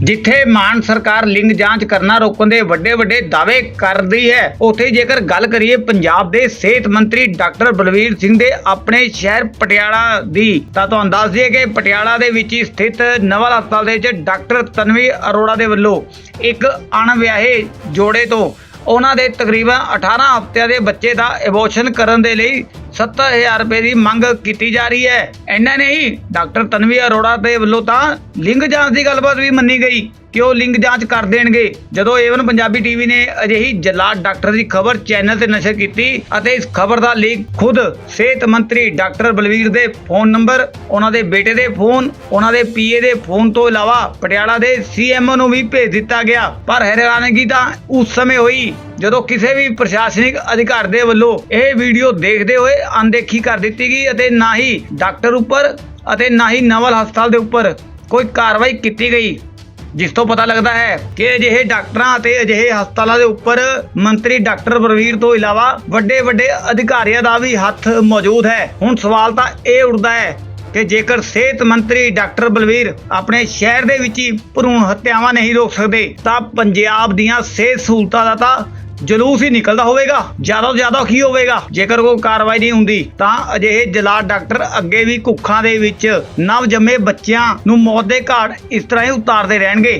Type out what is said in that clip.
ਜਿੱਥੇ ਮਾਨ ਸਰਕਾਰ ਲਿੰਗ ਜਾਂਚ ਕਰਨਾ ਰੋਕਣ ਦੇ ਵੱਡੇ ਵੱਡੇ ਦਾਅਵੇ ਕਰਦੀ ਹੈ, ਉੱਥੇ ਜੇਕਰ ਗੱਲ ਕਰੀਏ ਪੰਜਾਬ ਦੇ ਸਿਹਤ ਮੰਤਰੀ ਡਾਕਟਰ ਬਲਵੀਰ ਸਿੰਘ ਦੇ ਆਪਣੇ ਸ਼ਹਿਰ ਪਟਿਆਲਾ ਦੀ, ਤਾਂ ਤੁਹਾਨੂੰ ਦੱਸ ਦਈਏ ਕਿ ਪਟਿਆਲਾ ਦੇ ਵਿੱਚ ਹੀ ਸਥਿਤ ਨਵਲ ਹਸਪਤਾਲ ਦੇ ਵਿੱਚ ਡਾਕਟਰ ਤਨਵੀ ਅਰੋੜਾ ਦੇ ਵੱਲੋਂ ਇੱਕ ਅਣਵਿਆਹੇ ਜੋੜੇ ਤੋਂ ਉਹਨਾਂ ਦੇ ਤਕਰੀਬਨ 18 ਹਫ਼ਤਿਆਂ ਦੇ ਬੱਚੇ ਦਾ ਐਬੋਰਸ਼ਨ ਕਰਨ ਦੇ ਲਈ 70000 ਰੁਪਏ ਦੀ ਮੰਗ ਕੀਤੀ ਜਾ ਰਹੀ ਹੈ। ਇਹਨਾਂ ਨੇ ਡਾਕਟਰ ਤਨਵੀ ਅਰੋੜਾ ਦੇ ਵੱਲੋਂ ਤਾਂ ਲਿੰਗ ਜਾਂਚ ਦੀ ਗੱਲਬਾਤ ਵੀ ਮੰਨੀ ਗਈ ਕਿ ਉਹ ਲਿੰਗ ਜਾਂਚ ਕਰ ਦੇਣਗੇ। ਜਦੋਂ ਏਵਨ ਪੰਜਾਬੀ ਟੀਵੀ ਨੇ ਅਜਿਹੀ ਜਲਾਦ ਡਾਕਟਰ ਦੀ ਖਬਰ ਚੈਨਲ ਤੇ ਨਸ਼ਰ ਕੀਤੀ ਅਤੇ ਇਸ ਖਬਰ ਦਾ ਲੀਕ ਖੁਦ ਸਿਹਤ ਮੰਤਰੀ ਡਾਕਟਰ ਬਲਵੀਰ ਦੇ ਫੋਨ ਨੰਬਰ, ਉਹਨਾਂ ਦੇ ਬੇਟੇ ਦੇ ਫੋਨ, ਉਹਨਾਂ ਦੇ ਪੀਏ ਦੇ ਫੋਨ ਤੋਂ ਇਲਾਵਾ ਪਟਿਆਲਾ ਦੇ ਸੀਐਮਓ ਨੂੰ ਵੀ ਭੇਜ ਦਿੱਤਾ ਗਿਆ। ਪਰ ਹੈਰਾਨਗੀ ਤਾਂ ਉਸ ਸਮੇਂ ਹੋਈ ਜਦੋਂ ਕਿਸੇ ਵੀ ਪ੍ਰਸ਼ਾਸਨਿਕ ਅਧਿਕਾਰ ਦੇ ਵੱਲੋਂ ਇਹ ਵੀਡੀਓ ਦੇਖਦੇ ਹੋਏ ਅਣਦੇਖੀ ਕਰ ਦਿੱਤੀ ਗਈ ਅਤੇ ਨਾ ਹੀ ਡਾਕਟਰ ਉੱਪਰ ਅਤੇ ਨਾ ਹੀ ਨਵਲ ਹਸਪਤਾਲ ਦੇ ਉੱਪਰ ਕੋਈ ਕਾਰਵਾਈ ਕੀਤੀ ਗਈ, ਜਿਸ ਤੋਂ ਪਤਾ ਲੱਗਦਾ ਹੈ ਕਿ ਅਜਿਹੇ ਡਾਕਟਰਾਂ ਅਤੇ ਅਜਿਹੇ ਹਸਪਤਾਲਾਂ ਦੇ ਉੱਪਰ ਮੰਤਰੀ ਡਾਕਟਰ ਬਲਵੀਰ ਤੋਂ ਇਲਾਵਾ ਵੱਡੇ ਵੱਡੇ ਅਧਿਕਾਰੀਆਂ ਦਾ ਵੀ ਹੱਥ ਮੌਜੂਦ ਹੈ। ਹੁਣ ਸਵਾਲ ਤਾਂ ਇਹ ਉੱਠਦਾ ਹੈ ਕਿ ਜੇਕਰ ਸਿਹਤ ਮੰਤਰੀ ਡਾਕਟਰ ਬਲਵੀਰ ਆਪਣੇ ਸ਼ਹਿਰ ਦੇ ਵਿੱਚ ਹੀ ਭਰੂਣ ਹੱਤਿਆਵਾਂ ਨਹੀਂ ਰੋਕ ਸਕਦੇ, ਤਾਂ ਪੰਜਾਬ ਦੀਆਂ ਸਿਹਤ ਸਹੂਲਤਾਂ ਦਾ ਤਾਂ ਜਲੂਸ ਹੀ ਨਿਕਲਦਾ ਹੋਵੇਗਾ। ਜ਼ਿਆਦਾ ਤੋਂ ਜ਼ਿਆਦਾ ਕੀ ਹੋਵੇਗਾ? ਜੇਕਰ ਕੋਈ ਕਾਰਵਾਈ ਨਹੀਂ ਹੁੰਦੀ, ਤਾਂ ਅਜਿਹੇ ਜਲਾਦ ਡਾਕਟਰ ਅੱਗੇ ਵੀ ਕੁੱਖਾਂ ਦੇ ਵਿੱਚ ਨਵ ਜੰਮੇ ਬੱਚਿਆਂ ਨੂੰ ਮੌਤ ਦੇ ਘਾਟ ਇਸ ਤਰ੍ਹਾਂ ਹੀ ਉਤਾਰਦੇ ਰਹਿਣਗੇ।